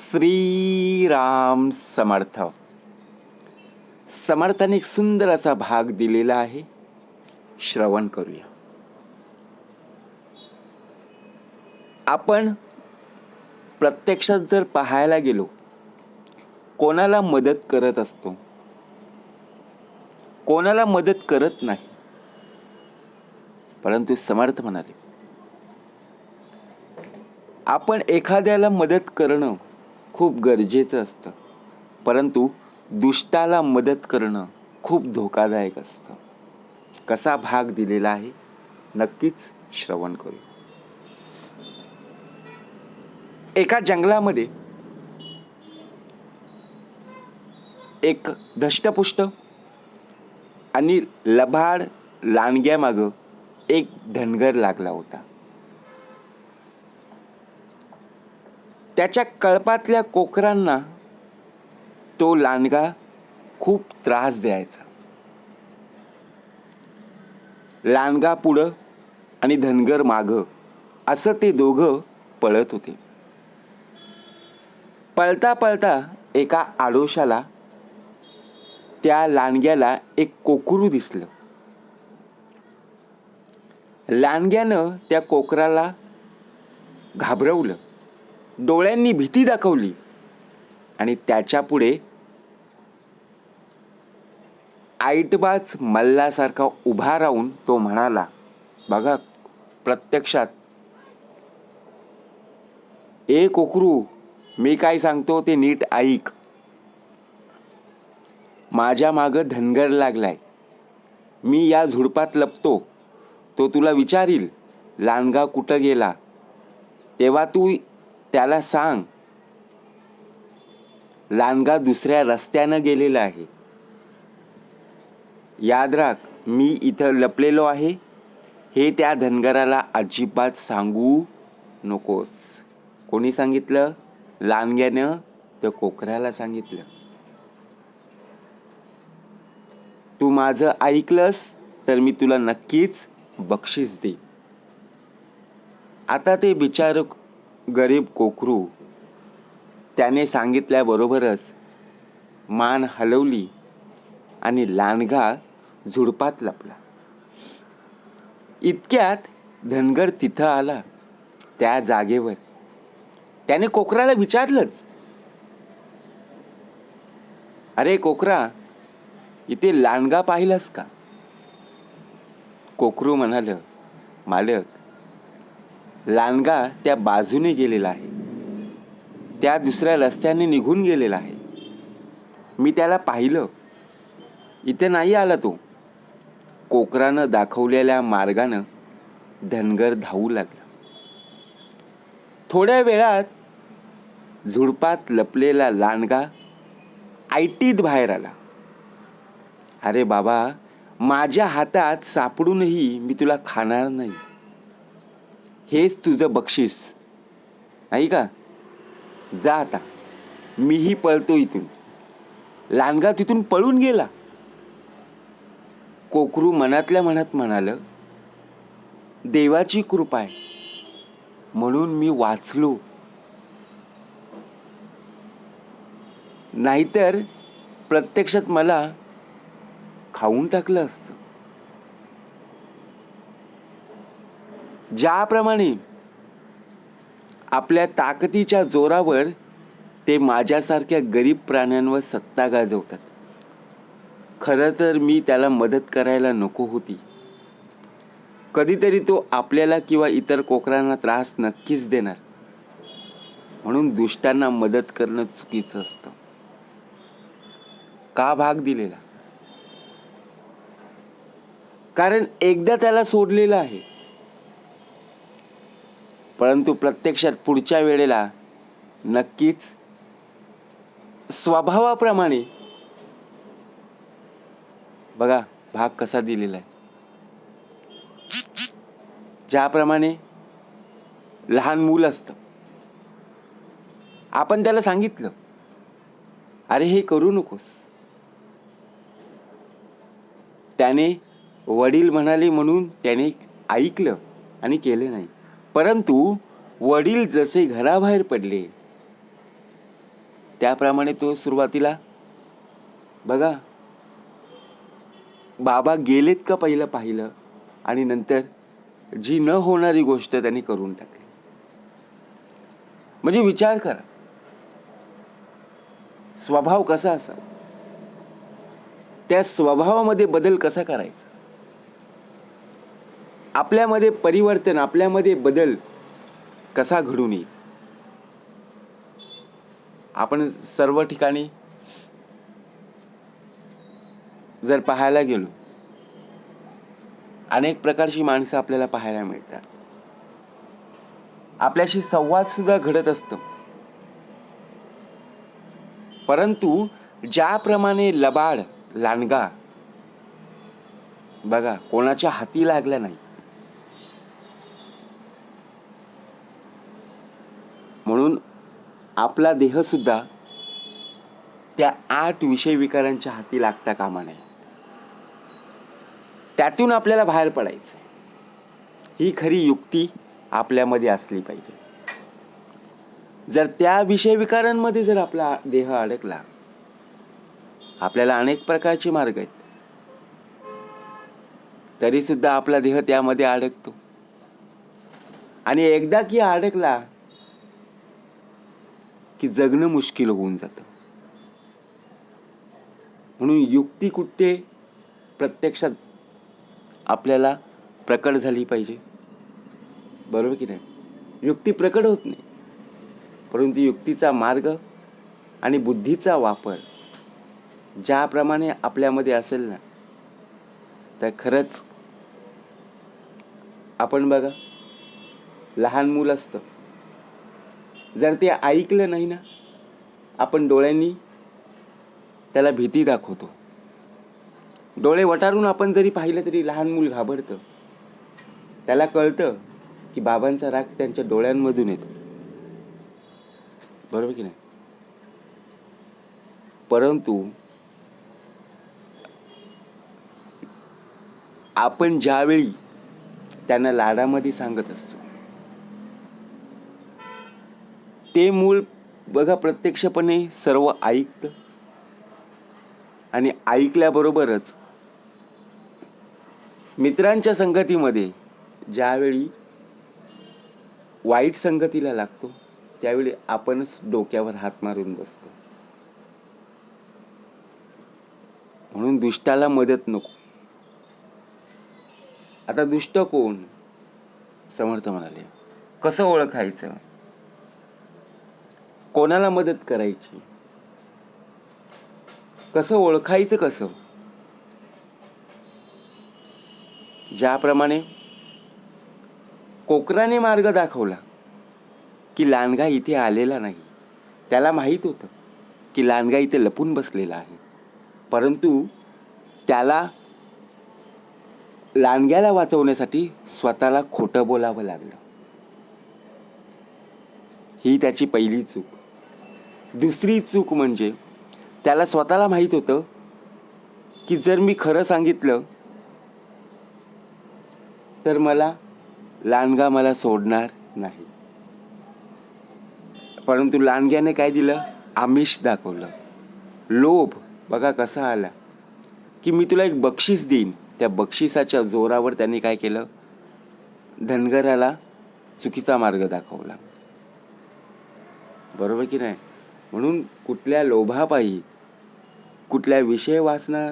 श्रीराम समर्थ. समर्थाने एक सुंदर असा भाग दिलेला आहे. श्रवण करूया. आपण प्रत्यक्षात जर पाहायला गेलो कोणाला मदत करत असतो? कोणाला मदत करत नाही? परंतु समर्थ म्हणाले आपण एखाद्याला मदत करणं खूप गरजेचं असतं. परंतु दुष्टाला मदत करणं खूप धोकादायक असतं. कसा भाग दिलेला आहे नक्कीच श्रवण करू. एका जंगलामध्ये एक धष्टपुष्ट आणि लबाड लांडग्यामागं एक धनगर लागला होता. त्याच्या कळपातल्या कोकरांना तो लांडगा खूप त्रास द्यायचा. लांडगा पुढं आणि धनगर मागं असं ते दोघं पळत होते. पळता पळता एका आडोशाला त्या लांडग्याला एक कोकरू दिसलं. लांडग्यानं त्या कोकराला घाबरवलं. डोळ्यांनी भीती दाखवली. आणि त्याच्या पुढे आईटबाज मल्लासारखा उभा राहून तो म्हणाला बघा प्रत्यक्षात ए कोकरू मी काय सांगतो ते नीट ऐक. माझ्या मागं धनगर लागलाय. मी या झुडपात लपतो. तो तुला विचारील लांडगा कुठं गेला? तेव्हा तू त्याला सांग. लांडगा दुसऱ्या रस्त्यानं गेलेला आहे. याद राख मी इथं लपलेलो आहे. हे त्या धनगराला अजिबात सांगू नकोस. कोणी सांगितलं? लांडग्यानं त्या कोकऱ्याला सांगितलं. तू माझं ऐकलंस तर मी तुला नक्कीच बक्षीस दे आता ते बिचार गरीब कोकरू त्याने सांगितल्याबरोबरच मान हलवली आणि लांडगा झुडपात लपला. इतक्यात धनगर तिथं आला त्या जागेवर. त्याने कोकराला विचारलंच. अरे कोकरा इथे लांडगा पाहिलास का? कोकरू म्हणाल मालक लांडगा त्या बाजूने गेलेला आहे. त्या दुसऱ्या रस्त्याने निघून गेलेला आहे. मी त्याला पाहिलं. इथे नाही आला तो. कोकरानं दाखवलेल्या मार्गानं धनगर धावू लागला. थोड्या वेळात झुडपात लपलेला लांडगा आयटीत बाहेर आला. अरे बाबा माझ्या हातात सापडूनही मी तुला खाणार नाही. हेच तुझं बक्षीस. नाही का? जा आता. मीही पळतो इथून. लांडगा तिथून पळून गेला. कोकरू मनातल्या मनात म्हणाल देवाची कृपा आहे. म्हणून मी वाचलो. नाहीतर प्रत्यक्षात मला खाऊन टाकलं असतं. ज्याप्रमाणे आपल्या ताकदीच्या जोरावर ते माझ्यासारख्या गरीब प्राण्यांवर सत्ता गाजवतात. खरं तर मी त्याला मदत करायला नको होती. कधीतरी तो आपल्याला किंवा इतर कोकरांना त्रास नक्कीच देणार. म्हणून दुष्टांना मदत करणं चुकीचं असतं. का भाग दिलेला? कारण एकदा त्याला सोडलेलं आहे. परंतु प्रत्यक्षात पुढच्या वेळेला नक्कीच स्वभावाप्रमाणे बघा भाग कसा दिलेला आहे. ज्याप्रमाणे लहान मूल असतं. आपण त्याला सांगितलं अरे हे करू नकोस. त्याने वडील म्हणाले म्हणून त्याने ऐकलं आणि केलं नाही. परंतु वडील जसे घराबाहेर पडले त्याप्रमाणे तो सुरुवातीला बघा बाबा गेलेत का पहिलं पाहिलं आणि नंतर जी न होणारी गोष्ट त्यांनी करून टाकली. म्हणजे विचार करा. स्वभाव कसा असावा? त्या स्वभावामध्ये बदल कसा करायचा? आपल्यामध्ये परिवर्तन आपल्यामध्ये बदल कसा घडून येईल आपण सर्व ठिकाणी जर पाहायला गेलो अनेक प्रकारची माणसं आपल्याला पाहायला मिळतात. आपल्याशी संवाद सुद्धा घडत असतं. परंतु ज्याप्रमाणे लबाड लांडगा बघा कोणाच्या हाती लागला नाही म्हणून आपला देह सुद्धा त्या आठ विषय विकारांच्या हाती लागता कामा नये. त्यातून आपल्याला बाहेर पडायचं ही खरी युक्ती आपल्यामध्ये असली पाहिजे. जर त्या विषय विकारांमध्ये जर आपला देह अडकला आपल्याला अनेक प्रकारचे मार्ग आहेत. तरी सुद्धा आपला देह त्यामध्ये अडकतो. आणि एकदा की अडकला की जगणं मुश्किल होऊन जातं. म्हणून युक्ती कुठे प्रत्यक्षात आपल्याला प्रकट झाली पाहिजे? बरोबर की नाही? युक्ती प्रकट होत नाही. परंतु युक्तीचा मार्ग आणि बुद्धीचा वापर ज्याप्रमाणे आपल्यामध्ये असेल ना तर खरंच आपण बघा लहान मूल असतं. जर ते ऐकलं नाही ना आपण डोळ्यांनी त्याला भीती दाखवतो. डोळे वटारून आपण जरी पाहिलं तरी लहान मूल घाबरतं. त्याला कळतं की बाबांचा राग त्यांच्या डोळ्यांमधून येतो. बरोबर की नाही? परंतु आपण ज्यावेळी त्यांना लाडामध्ये सांगत असतो ते मूल बघा प्रत्यक्षपणे सर्व ऐकतं आणि ऐकल्याबरोबरच मित्रांच्या संगतीमध्ये ज्यावेळी वाईट संगतीला लागतो त्यावेळी आपणच डोक्यावर हात मारून बसतो. म्हणून दुष्टाला मदत नको. आता दुष्ट कोण? समर्थ म्हणाले. कसं ओळखायचं? कोणाला मदत करायची? कसं ओळखायचं कसं? ज्याप्रमाणे कोकराने मार्ग दाखवला की लांडगा इथे आलेला नाही. त्याला माहीत होतं की लांडगा इथे लपून बसलेला आहे. परंतु त्याला लांडग्याला वाचवण्यासाठी स्वतःला खोटं बोलावं लागलं. ही त्याची पहिली चूक. दुसरी चूक म्हणजे त्याला स्वतःला माहीत होतं की जर मी खरं सांगितलं तर मला लांडगा मला सोडणार नाही. परंतु लांडग्याने काय दिलं? आमिष दाखवलं. लोभ. बघा कसा आला. की मी तुला एक बक्षीस देईन. त्या बक्षिसाच्या जोरावर त्यांनी काय केलं? धनगराला चुकीचा मार्ग दाखवला. बरोबर की नाही? म्हणून कुठल्या लोभापायी कुठल्या विषय वाचना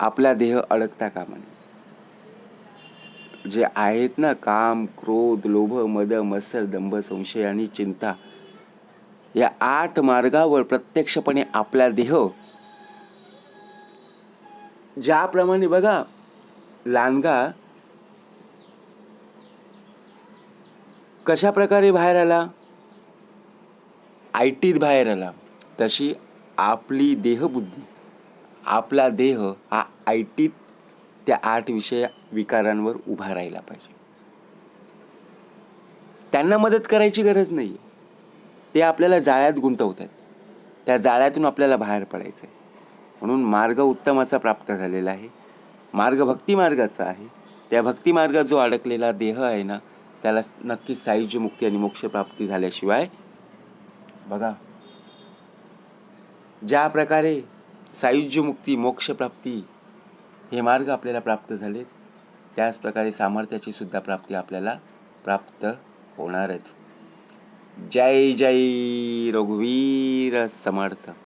आपला देह अडकता कामा नये. जे आहेत ना काम क्रोध लोभ मद मत्सर दंभ संशय आणि चिंता या आठ मार्गावर प्रत्यक्षपणे आपला देह ज्याप्रमाणे बघा लांडगा कशा प्रकारे बाहेर आला? आय टीत बाहेर आला तशी आपली देहबुद्धी आपला देह हा आय टीत त्या आठ विषय विकारांवर उभा राहिला पाहिजे. त्यांना मदत करायची गरज नाही ते आपल्याला जाळ्यात गुंतवत आहेत त्या जाळ्यातून आपल्याला बाहेर पडायचं आहे म्हणून मार्ग उत्तम असा प्राप्त झालेला आहे. मार्ग भक्ती मार्गाचा आहे. त्या भक्ती मार्गात जो अडकलेला देह आहे ना त्याला नक्कीच सायुज्य मुक्ती आणि मोक्ष प्राप्ती झाल्याशिवाय बघा. ज्या प्रकारे सायुज्यमुक्ती मोक्षप्राप्ती हे मार्ग आपल्याला प्राप्त झाले त्याच प्रकारे सामर्थ्याची सुद्धा प्राप्ती आपल्याला प्राप्त होणारच. जय जय रघुवीर समर्थ.